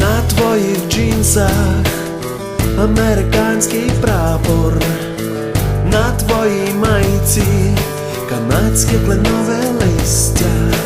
На твоїх джинсах американський прапор, на твоїй майці канадське кленове листя.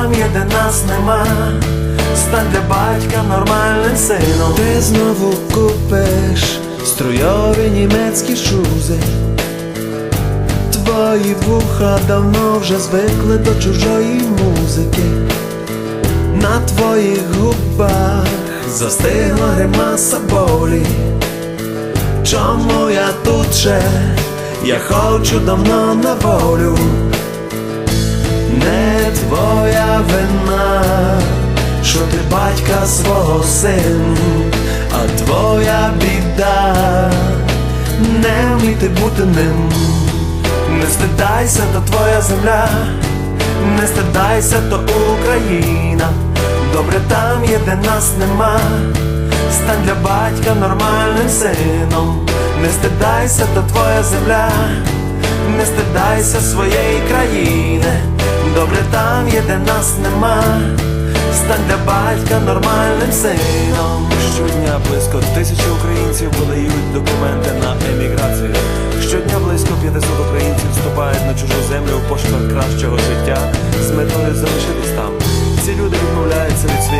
Там є, де нас нема. Стань для батька нормальним сином. Ти знову купиш струйові німецькі шузи. Твої вуха давно вже звикли до чужої музики. На твоїх губах застигла гримаса болі. Чому я тут ще? Я хочу давно на волю. Вина, що ти батька свого син, а твоя біда не вміти бути ним. Не стидайся, то твоя земля, не стидайся, то Україна. Добре там є, де нас нема. Стань для батька нормальним сином. Не стидайся, то твоя земля, не стидайся своєї країни. Добре там є, де нас нема. Стань для батька нормальним сином. Щодня близько тисячі українців подають документи на еміграцію. Щодня близько 500 українців вступають на чужу землю в пошуках кращого життя з метою залишитись там. Ці люди відмовляються від своєї